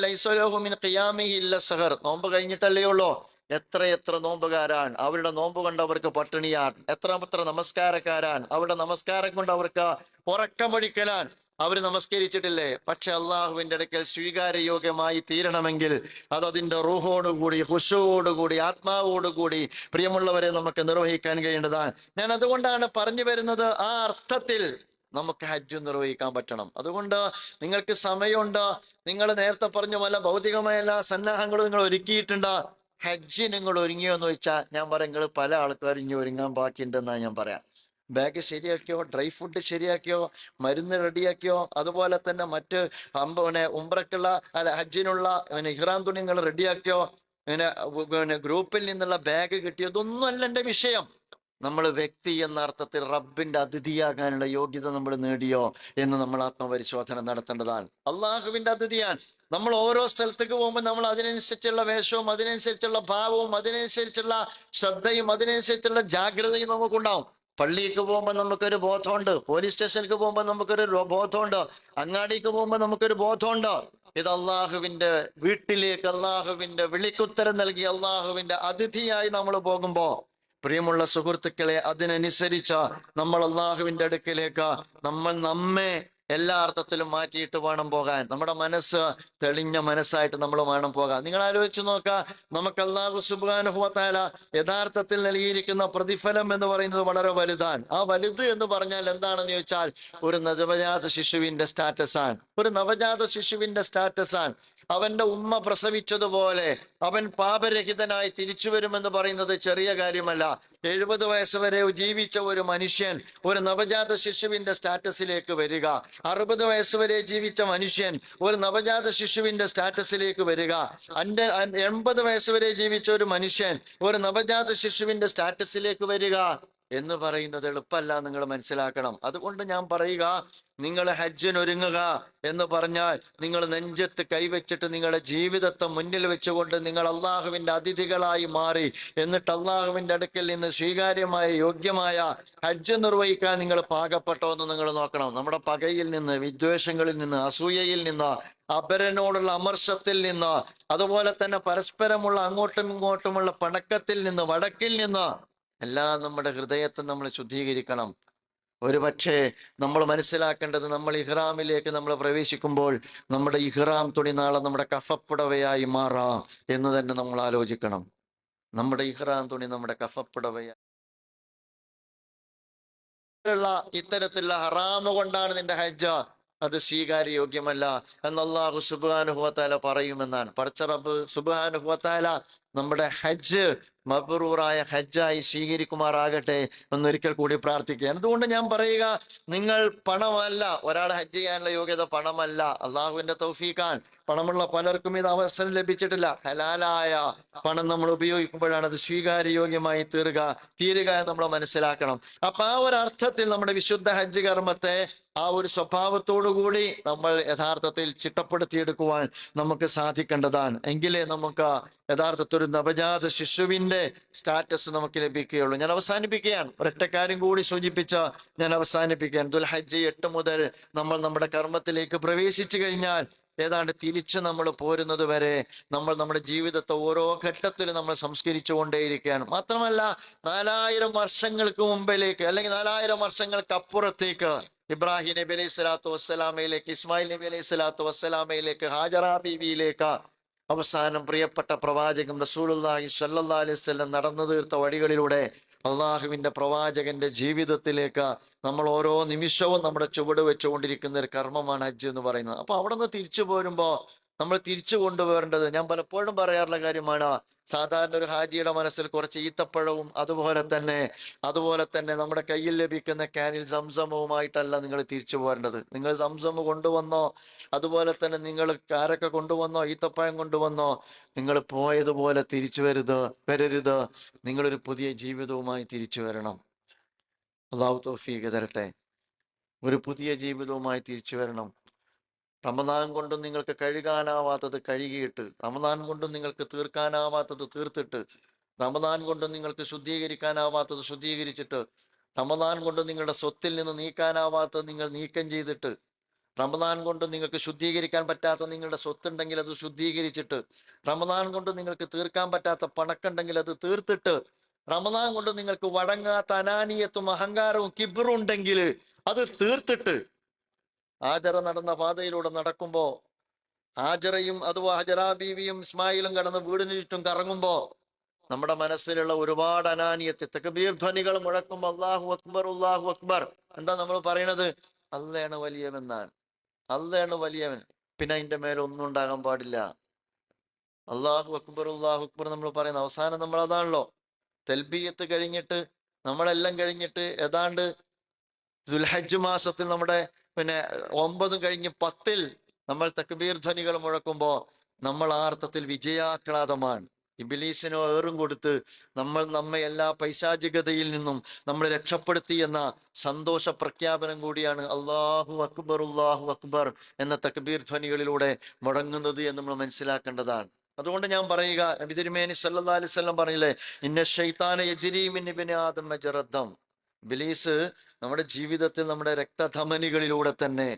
ഇല്ല സഹർ. നോമ്പ് കഴിഞ്ഞിട്ടല്ലേ ഉള്ളൂ? എത്ര എത്ര നോമ്പുകാരാണ് അവരുടെ നോമ്പ് കൊണ്ട് അവർക്ക് പട്ടിണിയാൻ എത്ര എത്ര നമസ്കാരക്കാരാൻ അവരുടെ നമസ്കാരം കൊണ്ട് അവർക്ക് ഉറക്കമൊഴിക്കലാൻ അവർ നമസ്കരിച്ചിട്ടില്ലേ? പക്ഷെ അള്ളാഹുവിന്റെ അടുക്കൽ സ്വീകാര്യയോഗ്യമായി തീരണമെങ്കിൽ അത് അതിന്റെ റൂഹോടുകൂടി ഹുഷുവോടുകൂടി ആത്മാവോടുകൂടി പ്രിയമുള്ളവരെ നമുക്ക് നിർവഹിക്കാൻ കഴിയേണ്ടതാണ്. ഞാൻ അതുകൊണ്ടാണ് പറഞ്ഞു വരുന്നത് ആ അർത്ഥത്തിൽ നമുക്ക് ഹജ്ജ് നിർവഹിക്കാൻ പറ്റണം. അതുകൊണ്ട് നിങ്ങൾക്ക് സമയമുണ്ട്. നിങ്ങൾ നേരത്തെ പറഞ്ഞ പോലെ ഭൗതികമായ എല്ലാ സന്നാഹങ്ങളും നിങ്ങൾ ഒരുക്കിയിട്ടുണ്ട്? ഹജ്ജ് നിങ്ങൾ ഒരുങ്ങിയോ എന്ന് വെച്ചാൽ ഞാൻ പറയാം നിങ്ങൾ പല ആൾക്കാരും ഇനി ഒരുങ്ങാൻ ബാക്കിയുണ്ടെന്നാണ് ഞാൻ പറയാം. ബാഗ് ശരിയാക്കിയോ ഡ്രൈ ഫുഡ് ശരിയാക്കിയോ മരുന്ന് റെഡിയാക്കിയോ അതുപോലെ തന്നെ മറ്റ് അമ്പനെ ഉംറക്കുള്ള അല്ല ഹജ്ജിനുള്ള പിന്നെ ഇഹ്റാൻ തുണികൾ റെഡിയാക്കിയോ പിന്നെ പിന്നെ ഗ്രൂപ്പിൽ നിന്നുള്ള ബാഗ് കിട്ടിയോ ഇതൊന്നും അല്ല എന്റെ വിഷയം. നമ്മൾ വ്യക്തി എന്ന അർത്ഥത്തിൽ റബ്ബിന്റെ അതിഥിയാകാനുള്ള യോഗ്യത നമ്മൾ നേടിയോ എന്ന് നമ്മൾ ആത്മപരിശോധന നടത്തേണ്ടതാണ്. അള്ളാഹുവിന്റെ അതിഥിയാണ്. നമ്മൾ ഓരോ സ്ഥലത്തേക്ക് പോകുമ്പോൾ നമ്മൾ അതിനനുസരിച്ചുള്ള വേഷവും അതിനനുസരിച്ചുള്ള ഭാവവും അതിനനുസരിച്ചുള്ള ശ്രദ്ധയും അതിനനുസരിച്ചുള്ള ജാഗ്രതയും നമുക്കുണ്ടാവും. പള്ളിക്ക് പോകുമ്പോൾ നമുക്കൊരു ബോധമുണ്ട് പോലീസ് സ്റ്റേഷനിലേക്ക് പോകുമ്പോൾ നമുക്കൊരു ബോധമുണ്ട് അങ്ങാടിക്ക് പോകുമ്പോൾ നമുക്കൊരു ബോധമുണ്ട്. ഇത് അള്ളാഹുവിന്റെ വീട്ടിലേക്ക് അള്ളാഹുവിന്റെ വിളിക്കുത്തരം നൽകി അള്ളാഹുവിന്റെ അതിഥിയായി നമ്മൾ പോകുമ്പോ പ്രിയമുള്ള സുഹൃത്തുക്കളെ അതിനനുസരിച്ച് നമ്മൾ അള്ളാഹുവിന്റെ അടുക്കിലേക്ക് നമ്മൾ നമ്മെ എല്ലാ അർത്ഥത്തിലും മാറ്റിയിട്ട് വേണം പോകാൻ. നമ്മുടെ മനസ്സ് തെളിഞ്ഞ മനസ്സായിട്ട് നമ്മൾ വേണം പോകാൻ. നിങ്ങൾ ആലോചിച്ച് നോക്കുക നമുക്ക് അള്ളാഹു സുബാനുഭവത്താല യഥാർത്ഥത്തിൽ നൽകിയിരിക്കുന്ന പ്രതിഫലം എന്ന് പറയുന്നത് വളരെ വലുതാണ്. ആ വലുത് എന്ന് പറഞ്ഞാൽ എന്താണെന്ന് ചോദിച്ചാൽ ഒരു നവജാത ശിശുവിന്റെ സ്റ്റാറ്റസ് ആണ് ഒരു നവജാത ശിശുവിന്റെ സ്റ്റാറ്റസ് ആണ് അവന്റെ ഉമ്മ പ്രസവിച്ചതുപോലെ അവൻ പാപരഹിതനായി തിരിച്ചു വരുമെന്ന് പറയുന്നത് ചെറിയ കാര്യമല്ല. എഴുപത് വയസ്സ് വരെ ജീവിച്ച ഒരു മനുഷ്യൻ ഒരു നവജാത ശിശുവിന്റെ സ്റ്റാറ്റസിലേക്ക് വരിക. അറുപത് വയസ്സ് വരെ ജീവിച്ച മനുഷ്യൻ ഒരു നവജാത ശിശുവിന്റെ സ്റ്റാറ്റസിലേക്ക് വരിക. അന്റെ അൻ- എൺപത് വയസ്സ് വരെ ജീവിച്ച ഒരു മനുഷ്യൻ ഒരു നവജാത ശിശുവിന്റെ സ്റ്റാറ്റസിലേക്ക് വരിക. എന്ന് പറയുന്നത് എളുപ്പമല്ല നിങ്ങൾ മനസ്സിലാക്കണം. അതുകൊണ്ട് ഞാൻ പറയുക നിങ്ങൾ ഹജ്ജിന് ഒരുങ്ങുക എന്ന് പറഞ്ഞാൽ നിങ്ങൾ നെഞ്ചത്ത് കൈവച്ചിട്ട് നിങ്ങളുടെ ജീവിതത്തെ മുന്നിൽ വെച്ചുകൊണ്ട് നിങ്ങൾ അള്ളാഹുവിന്റെ അതിഥികളായി മാറി. എന്നിട്ട് അള്ളാഹുവിന്റെ അടുക്കൽ നിന്ന് സ്വീകാര്യമായ യോഗ്യമായ ഹജ്ജ് നിർവഹിക്കാൻ നിങ്ങൾ പാകപ്പെട്ടോ എന്ന് നിങ്ങൾ നോക്കണം. നമ്മുടെ പകയിൽ നിന്ന് വിദ്വേഷങ്ങളിൽ നിന്ന് അസൂയയിൽ നിന്ന് അപരനോടുള്ള അമർഷത്തിൽ നിന്ന് അതുപോലെ തന്നെ പരസ്പരമുള്ള അങ്ങോട്ടും ഇങ്ങോട്ടുമുള്ള പണക്കത്തിൽ നിന്ന് വടക്കിൽ നിന്ന് എല്ലാം നമ്മുടെ ഹൃദയത്തെ നമ്മൾ ശുദ്ധീകരിക്കണം. ഒരു പക്ഷേ നമ്മൾ മനസ്സിലാക്കേണ്ടത് നമ്മൾ ഇഹ്റാമിലേക്ക് നമ്മൾ പ്രവേശിക്കുമ്പോൾ നമ്മുടെ ഇഹ്റാം തുണി നാളെ നമ്മുടെ കഫപ്പുടവയായി മാറാം എന്ന് തന്നെ നമ്മൾ ആലോചിക്കണം. നമ്മുടെ ഇഹ്റാം തുണി നമ്മുടെ കഫപ്പുടവയായി ഉള്ള ഇത്തരത്തിലുള്ള ഹറാമ് കൊണ്ടാണ് നിന്റെ ഹജ്ജ. അത് സ്വീകാര്യോഗ്യമല്ല എന്ന് അള്ളാഹു സുബാനുഹുവത്താല പറയുമെന്നാണ്. പടച്ച റബ്ബ് സുബാനുഹുവത്താല നമ്മുടെ ഹജ്ജ് മബറൂറായ ഹജ്ജായി സ്വീകരിക്കുമാറാകട്ടെ എന്നൊരിക്കൽ കൂടി പ്രാർത്ഥിക്കുകയാണ് അതുകൊണ്ട് ഞാൻ പറയുക? നിങ്ങൾ പണമല്ല. ഒരാൾ ഹജ്ജ് ചെയ്യാനുള്ള യോഗ്യത പണമല്ല. അള്ളാഹുവിന്റെ തൗഫീഖാൻ പണമുള്ള പലർക്കും ഇത് അവസരം ലഭിച്ചിട്ടില്ല. ഹലാലായ പണം നമ്മൾ ഉപയോഗിക്കുമ്പോഴാണ് അത് സ്വീകാര്യയോഗ്യമായി തീരുക തീരുക എന്ന് നമ്മൾ മനസ്സിലാക്കണം. അപ്പൊ ആ ഒരു അർത്ഥത്തിൽ നമ്മുടെ വിശുദ്ധ ഹജ്ജ് കർമ്മത്തെ ആ ഒരു സ്വഭാവത്തോടു കൂടി നമ്മൾ യഥാർത്ഥത്തിൽ ചിട്ടപ്പെടുത്തിയെടുക്കുവാൻ നമുക്ക് സാധിക്കേണ്ടതാണ്. എങ്കിലേ നമുക്ക് യഥാർത്ഥത്തിൽ ഒരു നവജാത ശിശുവിന്റെ സ്റ്റാറ്റസ് നമുക്ക് ലഭിക്കുകയുള്ളൂ. ഞാൻ അവസാനിപ്പിക്കുകയാണ്. ഒരൊറ്റ കാര്യം കൂടി സൂചിപ്പിച്ച ഞാൻ അവസാനിപ്പിക്കുകയാണ്. ദുൽഹജ്ജ് എട്ട് മുതൽ നമ്മൾ നമ്മുടെ കർമ്മത്തിലേക്ക് പ്രവേശിച്ചു കഴിഞ്ഞാൽ ഏതാണ്ട് തിരിച്ച് നമ്മൾ പോരുന്നത് വരെ നമ്മൾ നമ്മുടെ ജീവിതത്തെ ഓരോ ഘട്ടത്തിലും നമ്മൾ സംസ്കരിച്ചു കൊണ്ടേയിരിക്കുകയാണ് മാത്രമല്ല നാലായിരം വർഷങ്ങൾക്ക് മുമ്പിലേക്ക് അല്ലെങ്കിൽ നാലായിരം വർഷങ്ങൾക്ക് അപ്പുറത്തേക്ക് ഇബ്രാഹിം നബി അലൈഹി സ്വലാത്തു വസ്സലാമയിലേക്ക് ഇസ്മായിൽ നബി അലൈഹി സ്വലാത്തു വസ്സലാമയിലേക്ക് ഹാജറ ബീവിയിലേക്ക് അവസാനം പ്രിയപ്പെട്ട പ്രവാചകൻ സ്വല്ലല്ലാഹി അലൈഹി വസല്ലം നടന്നു തീർത്ത വഴികളിലൂടെ അള്ളാഹുവിന്റെ പ്രവാചകന്റെ ജീവിതത്തിലേക്ക് നമ്മൾ ഓരോ നിമിഷവും നമ്മുടെ ചുവട് വെച്ചുകൊണ്ടിരിക്കുന്ന ഒരു കർമ്മമാണ് ഹജ്ജ് എന്ന് പറയുന്നത്. അപ്പൊ അവിടെ നിന്ന് തിരിച്ചു പോരുമ്പോ നമ്മൾ തിരിച്ചു കൊണ്ടുപോകേണ്ടത് ഞാൻ പലപ്പോഴും പറയാറുള്ള കാര്യമാണ് സാധാരണ ഒരു ഹാജിയുടെ മനസ്സിൽ കുറച്ച് ഈത്തപ്പഴവും അതുപോലെ തന്നെ അതുപോലെ തന്നെ നമ്മുടെ കയ്യിൽ ലഭിക്കുന്ന ക്യാനിൽ സംസമവുമായിട്ടല്ല നിങ്ങൾ തിരിച്ചു പോരേണ്ടത്. നിങ്ങൾ സംസമ കൊണ്ടുവന്നോ അതുപോലെ തന്നെ നിങ്ങൾ കാരൊക്കെ കൊണ്ടുവന്നോ ഈത്തപ്പഴം കൊണ്ടുവന്നോ നിങ്ങൾ പോയതുപോലെ തിരിച്ചു വരുത് വരരുത്. നിങ്ങളൊരു പുതിയ ജീവിതവുമായി തിരിച്ചു വരണം. അള്ളാഹു തൗഫീഖ് തരട്ടെ. ഒരു പുതിയ ജീവിതവുമായി തിരിച്ചു വരണം. റമദാൻ കൊണ്ടും നിങ്ങൾക്ക് കഴുകാനാവാത്തത് കഴുകിയിട്ട് റമദാൻ കൊണ്ടും നിങ്ങൾക്ക് തീർക്കാനാവാത്തത് തീർത്തിട്ട് റമദാൻ കൊണ്ടും നിങ്ങൾക്ക് ശുദ്ധീകരിക്കാനാവാത്തത് ശുദ്ധീകരിച്ചിട്ട് റമദാൻ കൊണ്ട് നിങ്ങളുടെ സ്വത്തിൽ നിന്ന് നീക്കാനാവാത്തത് നിങ്ങൾ നീക്കം ചെയ്തിട്ട് റമദാൻ കൊണ്ട് നിങ്ങൾക്ക് ശുദ്ധീകരിക്കാൻ പറ്റാത്ത നിങ്ങളുടെ സ്വത്തുണ്ടെങ്കിൽ അത് ശുദ്ധീകരിച്ചിട്ട് റമദാൻ കൊണ്ട് നിങ്ങൾക്ക് തീർക്കാൻ പറ്റാത്ത പണക്കുണ്ടെങ്കിൽ അത് തീർത്തിട്ട് റമദാൻ കൊണ്ട് നിങ്ങൾക്ക് വടങ്ങാത്ത അനാനീയത്വം അഹങ്കാരവും കിബറും ഉണ്ടെങ്കിൽ അത് തീർത്തിട്ട് ആജറ നടന്ന പാതയിലൂടെ നടക്കുമ്പോ ആജറയും അഥവാ ഹജറാ ബീവിയും ഇസ്മായിലും കടന്ന് വീടിന് ചുറ്റും കറങ്ങുമ്പോ നമ്മുടെ മനസ്സിലുള്ള ഒരുപാട് അനാനിയത്തെ തക്ബീർ ധ്വനികൾ മുഴക്കുമ്പോ അള്ളാഹു അക്ബർ അള്ളാഹു അക്ബർ. എന്താ നമ്മൾ പറയണത്? അള്ളയാണ് വലിയവെന്നാണ് അള്ളയാണ് വലിയവൻ. പിന്നെ അതിന്റെ മേലെ ഒന്നും ഉണ്ടാകാൻ പാടില്ല. അള്ളാഹു അക്ബർ അള്ളാഹു അക്ബർ നമ്മൾ പറയുന്ന അവസാനം നമ്മൾ അതാണല്ലോ. തെൽബിയത്ത് കഴിഞ്ഞിട്ട് നമ്മളെല്ലാം കഴിഞ്ഞിട്ട് ഏതാണ്ട് ദുൽഹജ്ജ് മാസത്തിൽ നമ്മുടെ പിന്നെ ഒമ്പതും കഴിഞ്ഞ് പത്തിൽ നമ്മൾ തക്ബീർ ധ്വനികൾ മുഴക്കുമ്പോൾ നമ്മൾ ആ അർത്ഥത്തിൽ വിജയാഹ്ലാദമാണ്. ഇബിലീസിനോ ഏറും കൊടുത്ത് നമ്മൾ നമ്മെ എല്ലാ പൈശാചികതയിൽ നിന്നും നമ്മൾ രക്ഷപ്പെടുത്തി എന്ന സന്തോഷ പ്രഖ്യാപനം കൂടിയാണ് അള്ളാഹു അക്ബർ അള്ളാഹു അക്ബർ എന്ന തക്ബീർ ധ്വനികളിലൂടെ മുടങ്ങുന്നത് എന്ന് നമ്മൾ മനസ്സിലാക്കേണ്ടതാണ്. അതുകൊണ്ട് ഞാൻ പറയുക നബി തിരുമേനി സല്ലല്ലാഹു അലൈഹി വസല്ലം പറഞ്ഞില്ലേ ഇന്ന ഷൈത്താന യജ്രി മിൻ ഇബ്നി ആദം മജ്റദ്ദം. ബിലീസ് നമ്മുടെ ജീവിതത്തിൽ നമ്മുടെ രക്തധമനികളിലൂടെ തന്നെ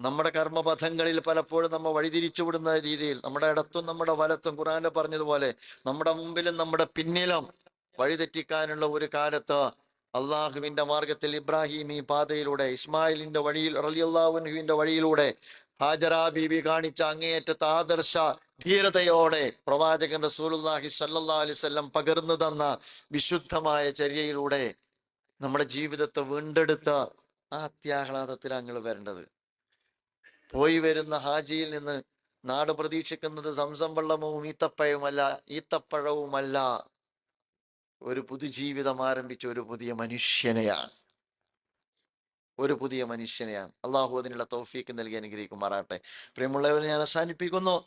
നമ്മുടെ കർമ്മപഥങ്ങളിൽ പലപ്പോഴും നമ്മൾ വഴിതിരിച്ചുവിടുന്ന രീതിയിൽ നമ്മുടെ ഇടത്തും നമ്മുടെ വലത്തും ഖുറാന്റെ പറഞ്ഞതുപോലെ നമ്മുടെ മുമ്പിലും നമ്മുടെ പിന്നിലും വഴിതെറ്റിക്കാനുള്ള ഒരു കാലത്ത് അള്ളാഹുവിന്റെ മാർഗത്തിൽ ഇബ്രാഹിം ഈ പാതയിലൂടെ ഇസ്മായിലിന്റെ വഴിയിൽ റലിയുല്ലാഹുവിന്റെ വഴിയിലൂടെ ഹാജറ ബീബി കാണിച്ച അങ്ങേയറ്റത്തെ ആദർശ ധീരതയോടെ പ്രവാചകൻ റസൂലുള്ളാഹി സല്ലാ അലൈഹി വസല്ലം പകർന്നു തന്ന വിശുദ്ധമായ ചര്യയിലൂടെ നമ്മുടെ ജീവിതത്തെ വീണ്ടെടുത്ത ആ അത്യാഹ്ലാദത്തിൽ അങ്ങൾ വരേണ്ടത്. പോയി വരുന്ന ഹാജിയിൽ നിന്ന് നാട് പ്രതീക്ഷിക്കുന്നത് സംസം വെള്ളമവും ഈത്തപ്പഴവുമല്ല ഈത്തപ്പഴവുമല്ല. ഒരു പുതുജീവിതം ആരംഭിച്ച ഒരു പുതിയ മനുഷ്യനെയാണ്. ഒരു പുതിയ മനുഷ്യനെയാണ്. അള്ളാഹു അതിനുള്ള തോഫീക്ക് നൽകി അനുഗ്രഹിക്കുമാറാട്ടെ പ്രിയമുള്ളവരെ ഞാൻ അവസാനിപ്പിക്കുന്നു.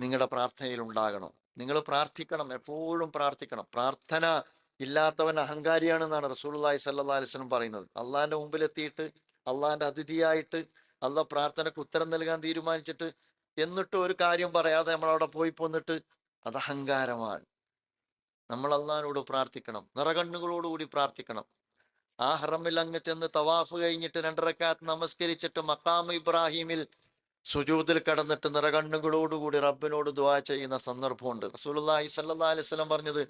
നിങ്ങളുടെ പ്രാർത്ഥനയിൽ ഉണ്ടാകണം. നിങ്ങൾ പ്രാർത്ഥിക്കണം. എപ്പോഴും പ്രാർത്ഥിക്കണം. പ്രാർത്ഥന ഇല്ലാത്തവൻ അഹങ്കാരിയാണെന്നാണ് റസൂലുള്ളാഹി സ്വല്ലല്ലാഹി അലൈഹി വസല്ലം പറയുന്നത്. അള്ളാഹിന്റെ മുമ്പിലെത്തിയിട്ട് അള്ളാഹിന്റെ അതിഥിയായിട്ട് അള്ളാഹ് പ്രാർത്ഥനക്ക് ഉത്തരം നൽകാൻ തീരുമാനിച്ചിട്ട് എന്നിട്ട് ഒരു കാര്യം പറയാതെ നമ്മൾ അവിടെ പോയി പോന്നിട്ട് അത് അഹങ്കാരമാണ്. നമ്മൾ അള്ളഹാനോട് പ്രാർത്ഥിക്കണം. നിറകണ്ണുകളോടുകൂടി പ്രാർത്ഥിക്കണം. ആ ഹറമിൽ അങ്ങ് ചെന്ന് തവാഫ് കഴിഞ്ഞിട്ട് രണ്ടരക്കാത്ത് നമസ്കരിച്ചിട്ട് മക്കാമ് ഇബ്രാഹിമിൽ സുജൂദിൽ കടന്നിട്ട് നിറകണ്ണുകളോടുകൂടി റബ്ബിനോട് ദുആ ചെയ്യുന്ന സന്ദർഭമുണ്ട്. റസൂലുള്ളാഹി സല്ലാ അലൈഹി വസല്ലം പറഞ്ഞത്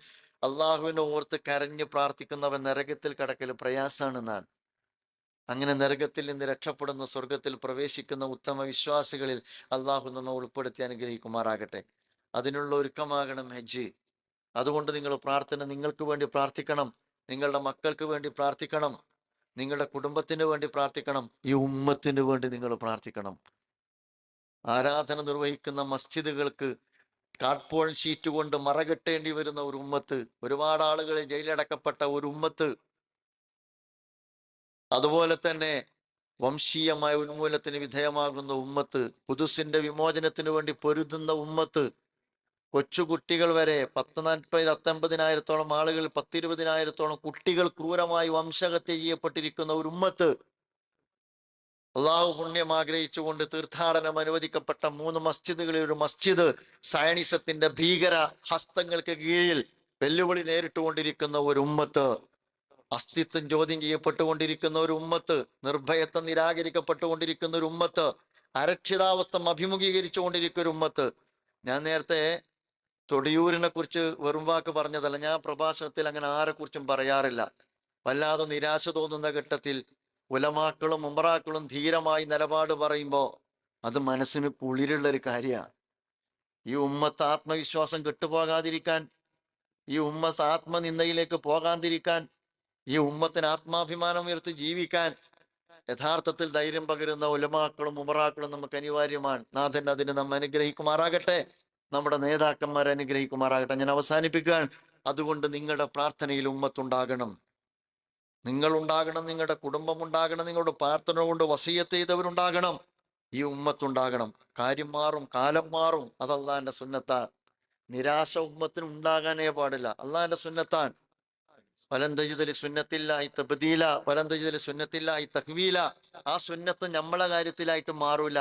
അള്ളാഹുവിനെ ഓർത്ത് കരഞ്ഞ് പ്രാർത്ഥിക്കുന്നവൻ നരകത്തിൽ കടക്കൽ പ്രയാസാണെന്നാണ്. അങ്ങനെ നരകത്തിൽ നിന്ന് രക്ഷപ്പെടുന്ന സ്വർഗത്തിൽ പ്രവേശിക്കുന്ന ഉത്തമ വിശ്വാസികളിൽ അള്ളാഹു നമ്മെ ഉൾപ്പെടുത്തി അനുഗ്രഹിക്കുമാറാകട്ടെ. അതിനുള്ള ഒരുക്കമാകണം ഹജ്ജ്. അതുകൊണ്ട് നിങ്ങൾ പ്രാർത്ഥന നിങ്ങൾക്ക് വേണ്ടി പ്രാർത്ഥിക്കണം. നിങ്ങളുടെ മക്കൾക്ക് വേണ്ടി പ്രാർത്ഥിക്കണം. നിങ്ങളുടെ കുടുംബത്തിന് വേണ്ടി പ്രാർത്ഥിക്കണം. ഈ ഉമ്മത്തിന് വേണ്ടി നിങ്ങൾ പ്രാർത്ഥിക്കണം. ആരാധന നിർവഹിക്കുന്ന മസ്ജിദുകൾക്ക് കാർഡ്പോൾ ഷീറ്റ് കൊണ്ട് മറകെട്ടേണ്ടി വരുന്ന ഒരു ഉമ്മത്ത് ഒരുപാട് ആളുകളെ ജയിലടക്കപ്പെട്ട ഒരു ഉമ്മത്ത്. അതുപോലെ തന്നെ വംശീയമായ ഉന്മൂലത്തിന് വിധേയമാകുന്ന ഉമ്മത്ത് കുതുസിന്റെ വിമോചനത്തിന് വേണ്ടി പൊരുതുന്ന ഉമ്മത്ത്. കൊച്ചുകുട്ടികൾ വരെ പത്ത് നാൽപ്പത് പത്തൊമ്പതിനായിരത്തോളം ആളുകൾ പത്തിരുപതിനായിരത്തോളം കുട്ടികൾ ക്രൂരമായി വംശഹത്യ ചെയ്യപ്പെട്ടിരിക്കുന്ന ഒരു ഉമ്മത്ത്. അള്ളാഹു പുണ്യം ആഗ്രഹിച്ചുകൊണ്ട് തീർത്ഥാടനം അനുവദിക്കപ്പെട്ട മൂന്ന് മസ്ജിദുകളിൽ ഒരു മസ്ജിദ് സയനിസത്തിന്റെ ഭീകര ഹസ്തങ്ങൾക്ക് കീഴിൽ വെല്ലുവിളി നേരിട്ടുകൊണ്ടിരിക്കുന്ന ഒരു ഉമ്മത്ത്. അസ്തിത്വം ചോദ്യം ചെയ്യപ്പെട്ടുകൊണ്ടിരിക്കുന്ന ഒരു ഉമ്മത്ത് നിർഭയത്വം നിരാകരിക്കപ്പെട്ടുകൊണ്ടിരിക്കുന്ന ഒരു ഉമ്മത്ത് അരക്ഷിതാവസ്ഥ അഭിമുഖീകരിച്ചുകൊണ്ടിരിക്കുന്ന ഒരു ഉമ്മത്ത്. ഞാൻ നേരത്തെ തൊടിയൂരിനെ കുറിച്ച് വെറും വാക്ക് പറഞ്ഞതല്ല ഞാൻ പ്രഭാഷണത്തിൽ അങ്ങനെ ആരെക്കുറിച്ചും പറയാറില്ല. വല്ലാതെ നിരാശ തോന്നുന്ന ഘട്ടത്തിൽ ഉലമാക്കളും ഉമറാക്കളും ധീരമായി നിലപാട് പറയുമ്പോൾ അത് മനസ്സിന് കുളിരുള്ള ഒരു കാര്യമാണ്. ഈ ഉമ്മത്ത് ആത്മവിശ്വാസം കെട്ടുപോകാതിരിക്കാൻ ഈ ഉമ്മത്ത് ആത്മനിന്ദയിലേക്ക് പോകാതിരിക്കാൻ ഈ ഉമ്മത്തിന് ആത്മാഭിമാനം ഉയർത്തി ജീവിക്കാൻ യഥാർത്ഥത്തിൽ ധൈര്യം പകരുന്ന ഉലമാക്കളും ഉമറാക്കളും നമുക്ക് അനിവാര്യമാണ്. നാഥൻ അതിന് നമ്മെ അനുഗ്രഹിക്കുമാറാകട്ടെ. നമ്മുടെ നേതാക്കന്മാരെ അനുഗ്രഹിക്കുമാറാകട്ടെ. ഞാൻ അവസാനിപ്പിക്കുകയാണ്. അതുകൊണ്ട് നിങ്ങളുടെ പ്രാർത്ഥനയിൽ ഉമ്മത്തുണ്ടാകണം. നിങ്ങൾ ഉണ്ടാകണം നിങ്ങളുടെ കുടുംബം ഉണ്ടാകണം നിങ്ങളുടെ പ്രാർത്ഥന കൊണ്ട് വസീയത്ത് ചെയ്തവരുണ്ടാകണം. ഈ ഉമ്മത്തുണ്ടാകണം. കാര്യം മാറും കാലം മാറും. അത് അള്ളാന്റെ സുന്നത്താൻ നിരാശ ഉമ്മത്തിന് ഉണ്ടാകാനേ പാടില്ല. അള്ളാന്റെ സുന്നത്താൻ വലന്തജിതലി ഈ തബദീല വലന്തജിതലി ഈ തഹ്വീല. ആ സുന്നത്ത് നമ്മളെ കാര്യത്തിലായിട്ട് മാറൂല.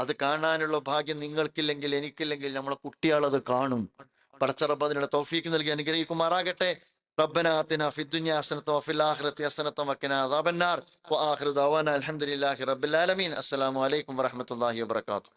അത് കാണാനുള്ള ഭാഗ്യം നിങ്ങൾക്കില്ലെങ്കിൽ എനിക്കില്ലെങ്കിൽ നമ്മളെ കുട്ടികളത് കാണും. പടച്ചറബ് അതിനുള്ള തോഫീക്ക് നൽകി അനുഗ്രഹിക്കുമാറാകട്ടെ. ربنا آتنا في الدنيا حسنة وفي الآخرة حسنة وقنا عذاب النار. وآخر دعوانا الحمد لله رب العالمين. السلام عليكم ورحمة الله وبركاته.